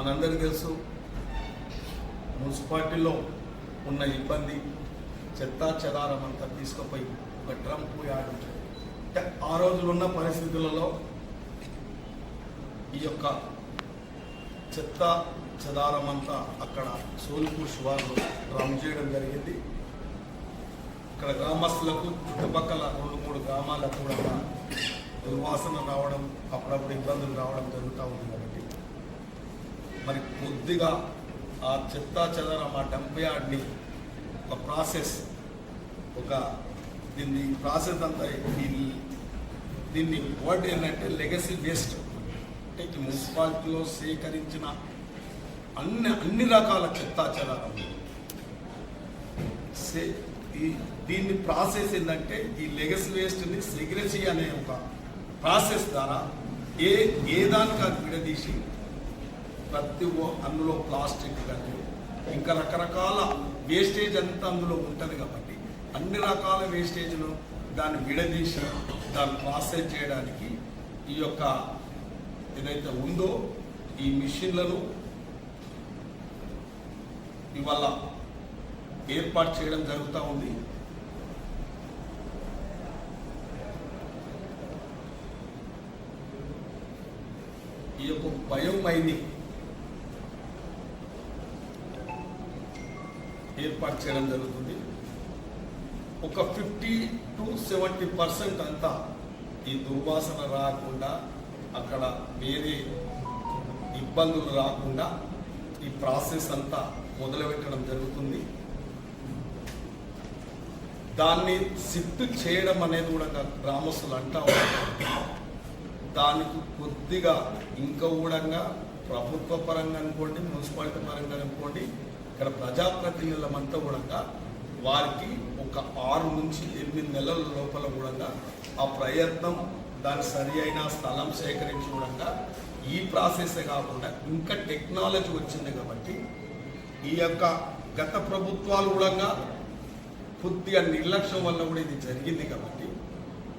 మనందరికీ తెలుసు మున్సిపాలిటీలో ఉన్న ఇబ్బంది చెత్తా చెదారం అంతా తీసుకుపోయి ఒక ట్రంప్ యాడ్ అంటే ఆ రోజులున్న పరిస్థితులలో ఈ యొక్క చెత్త చెదారం అంతా అక్కడ సోల్పూర్ శివార్లో డ్రమ్ చేయడం జరిగింది. ఇక్కడ గ్రామస్తులకు చుట్టుపక్కల రెండు మూడు గ్రామాలకు కూడా దుర్వాసన రావడం అప్పుడప్పుడు ఇబ్బందులు రావడం జరుగుతూ ఉంది కాబట్టి మరి కొద్దిగా ఆ చెత్త చెదారం ఆ డంప్ యార్డ్ని ఒక ప్రాసెస్ ఒక దీన్ని ప్రాసెస్ అంతా దీన్ని దీన్ని వర్డ్ ఏంటంటే లెగసీ వేస్ట్. అంటే ఈ మున్సిపాలిటీలో సేకరించిన అన్ని అన్ని రకాల చెత్త చెదారం సే ఈ దీన్ని ప్రాసెస్ ఏంటంటే ఈ లెగసీ వేస్ట్ని సెగ్రసీ అనే ఒక ప్రాసెస్ ద్వారా ఏ ఏ దానికి అది విడదీసి ప్రతి ఒ- అందులో ప్లాస్టిక్ కానీ ఇంకా రకరకాల వేస్టేజ్ అంతా అందులో ఉంటుంది కాబట్టి అన్ని రకాల వేస్టేజ్ను దాన్ని విడదీసి దాన్ని ప్రాసెస్ చేయడానికి ఈ యొక్క ఏదైతే ఉందో ఈ మిషన్లను ఇవాళ ఏర్పాటు చేయడం జరుగుతూ ఉంది. ఈ యొక్క బయో ఏర్పాటు చేయడం జరుగుతుంది. ఒక ఫిఫ్టీ టు సెవెంటీ పర్సెంట్ అంతా ఈ దుర్వాసన రాకుండా అక్కడ వేరే ఇబ్బందులు రాకుండా ఈ ప్రాసెస్ అంతా మొదలుపెట్టడం జరుగుతుంది. దాన్ని సిఫ్ట్ చేయడం అనేది కూడా గ్రామస్తులు అంటా ఉంటారు దానికి కొద్దిగా ఇంకా కూడా ప్రభుత్వ పరంగా అనుకోండి మున్సిపాలిటీ పరంగా అనుకోండి ఇక్కడ ప్రజాప్రతినిధులమంతా కూడా వారికి ఒక ఆరు నుంచి ఎనిమిది నెలల లోపల కూడా ఆ ప్రయత్నం దాని సరి అయిన స్థలం సేకరించి కూడా ఈ ప్రాసెసే కాకుండా ఇంకా టెక్నాలజీ వచ్చింది కాబట్టి ఈ యొక్క గత ప్రభుత్వాలు కూడా కొద్దిగా నిర్లక్ష్యం వల్ల కూడా ఇది జరిగింది కాబట్టి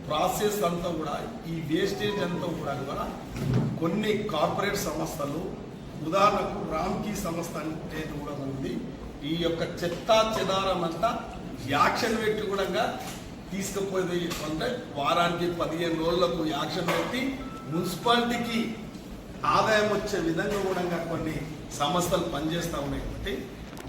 ప్రాసెస్ అంతా కూడా ఈ వేస్టేజ్ అంతా కూడా కొన్ని కార్పొరేట్ సంస్థలు ఉదాహరణకు రామ్కీ సంస్థ అంటే కూడా ఉంది. ఈ యొక్క చెత్త చెదారం అంతా యాక్షన్ పెట్టి కూడా తీసుకుపోయేది అంటే వారానికి పదిహేను రోజులకు యాక్షన్ పెట్టి మున్సిపాలిటీకి ఆదాయం వచ్చే విధంగా కూడా కొన్ని సంస్థలు పనిచేస్తూ ఉన్నాయి కాబట్టి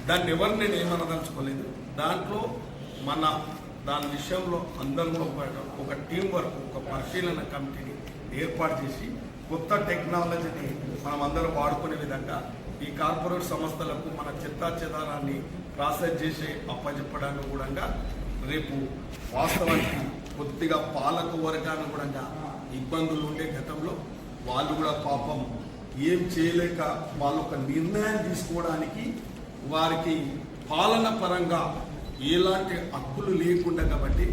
దాన్ని ఎవరు నేను ఏమనదలుచుకోలేదు. దాంట్లో మన దాని విషయంలో అందరూ కూడా ఒక- ఒక టీం వర్క్ ఒక పరిశీలన కమిటీని ఏర్పాటు చేసి కొత్త టెక్నాలజీని మనం అందరూ వాడుకునే విధంగా ఈ కార్పొరేట్ సంస్థలకు మన చెత్తా చెదారాన్ని ప్రాసెస్ చేసే అప్పచెప్పడానికి కూడా రేపు వాస్తవానికి కొద్దిగా పాలక వర్గాన్ని కూడా ఇబ్బందులు ఉండే గతంలో వాళ్ళు కూడా పాపం ఏం చేయలేక వాళ్ళు ఒక నిర్ణయం తీసుకోవడానికి వారికి పాలన పరంగా ఎలాంటి హక్కులు లేకుండా కాబట్టి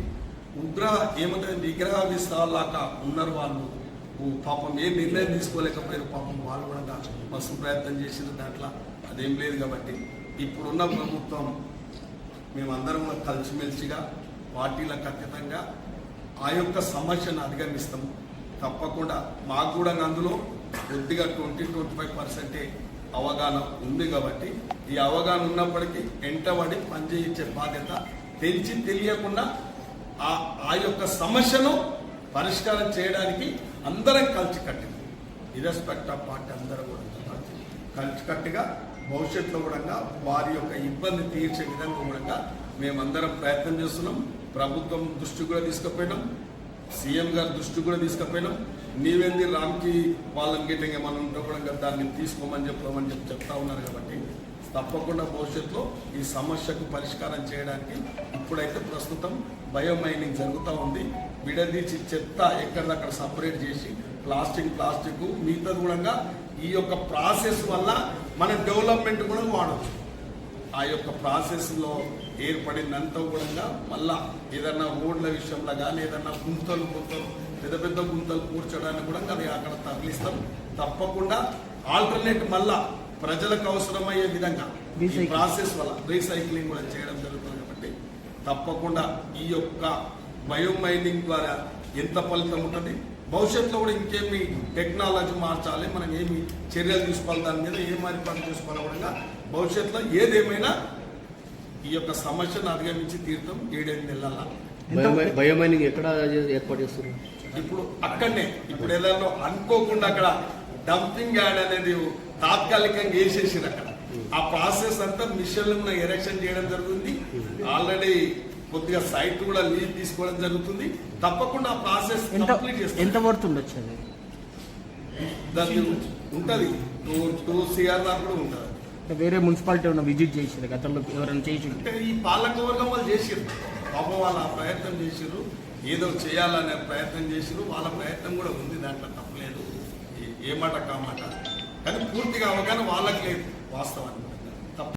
ఉగ్ర ఏమంటే విగ్రహ విస్తాలాగా ఉన్నారు వాళ్ళు. పాపం ఏ నిర్ణయం తీసుకోలేకపోయారు. పాపం వాళ్ళు కూడా మస్తు ప్రయత్నం చేసిన దాంట్లో. అదేం లేదు కాబట్టి ఇప్పుడున్న ప్రభుత్వం మేమందరం కలిసిమెలిసిగా పార్టీలకు అతీతంగా ఆ యొక్క సమస్యను అధిగమిస్తాం. తప్పకుండా మాకు కూడా అందులో కొద్దిగా ట్వంటీ ట్వంటీ ఫైవ్ పర్సెంటే అవగాహన ఉంది కాబట్టి ఈ అవగాహన ఉన్నప్పటికీ ఎంటబడి పనిచేయించే బాధ్యత తెలిసి తెలియకుండా ఆ ఆ యొక్క సమస్యను పరిష్కారం చేయడానికి అందరం కలిసి కట్టింది. ఇరెస్పెక్ట్ ఆఫ్ పార్టీ అందరూ కూడా కలిసి. కలిసికట్టుగా భవిష్యత్తులో కూడా వారి యొక్క ఇబ్బంది తీర్చే విధంగా కూడా మేమందరం ప్రయత్నం చేస్తున్నాం. ప్రభుత్వం దృష్టి కూడా తీసుకుపోయినాం. సీఎం గారి దృష్టి కూడా తీసుకుపోయినాం. నీవేంది రామ్కి వాళ్ళని గిట్టంగా ఏమైనా ఉంటే కూడా దాన్ని తీసుకోమని చెప్పమని చెప్పి చెప్తా ఉన్నారు కాబట్టి తప్పకుండా భవిష్యత్తులో ఈ సమస్యకు పరిష్కారం చేయడానికి ఇప్పుడైతే ప్రస్తుతం బయోమైనింగ్ జరుగుతూ ఉంది. విడదీసి చెత్త ఎక్కడిదక్కడ సపరేట్ చేసి ప్లాస్టిక్ ప్లాస్టిక్ మిగతా కూడా ఈ యొక్క ప్రాసెస్ వల్ల మన డెవలప్మెంట్ కూడా వాడచ్చు. ఆ యొక్క ప్రాసెస్లో ఏర్పడినంత కూడా మళ్ళా ఏదన్నా రోడ్ల విషయంలో కానీ ఏదన్నా గుంతలు గుంతలు పెద్ద పెద్ద గుంతలు కూర్చోడానికి కూడా అది అక్కడ తరలిస్తాం. తప్పకుండా ఆల్టర్నేట్ మళ్ళా ప్రజలకు అవసరమయ్యే విధంగా ఈ. ప్రాసెస్ వల్ల రీసైక్లింగ్ కూడా చేయడం జరుగుతుంది. తప్పకుండా ఈ యొక్క బయోమైనింగ్ ద్వారా ఎంత ఫలితం ఉంటుంది? భవిష్యత్తులో కూడా ఇంకేమి టెక్నాలజీ మార్చాలి మనం ఏమి చర్యలు తీసుకోవాలి దాని మీద ఏ మరి పని చేసుకోవాలి కూడా భవిష్యత్తులో ఏదేమైనా ఈ యొక్క సమస్యను అధిగమించి తీర్థం ఏడేడు నెలల. బయో- బయోమైనింగ్ ఎక్కడ ఏర్పాటు చేస్తారు ఇప్పుడు అక్కడనే ఇప్పుడు ఏదైనా అనుకోకుండా అక్కడ డంపింగ్ యార్డ్ అనేది తాత్కాలికంగా వేసేసారు అక్కడ ఆ ప్రాసెస్ అంతా మిషన్లు ఎరెక్షన్ చేయడం జరుగుతుంది. ఆల్రెడీ కొద్దిగా సైట్ కూడా లీజ్ తీసుకోవడం జరుగుతుంది. తప్పకుండా ఆ ప్రాసెస్ ఎంత కంప్లీట్ చేస్తారు ఎంత పడుతుండొచ్చు దానికి ఉంటది. టూ టూ కూడా ఉంటది. వేరే మున్సిపాలిటీ ఉన్న విజిట్ చేసింది గతంలో ఎవరైనా చేసి అంటే ఈ పాలకవర్గం వాళ్ళు చేసిర్రు. పాపం వాళ్ళ ప్రయత్నం చేసిర్రు. ఏదో చేయాలనే ప్రయత్నం చేసిర్రు. వాళ్ళ ప్రయత్నం కూడా ఉంది. దాంట్లో తప్పలేదు. ఏ మాట కామాట కానీ పూర్తిగా అవగాహన వాళ్ళకి లేదు వాస్తవానికి.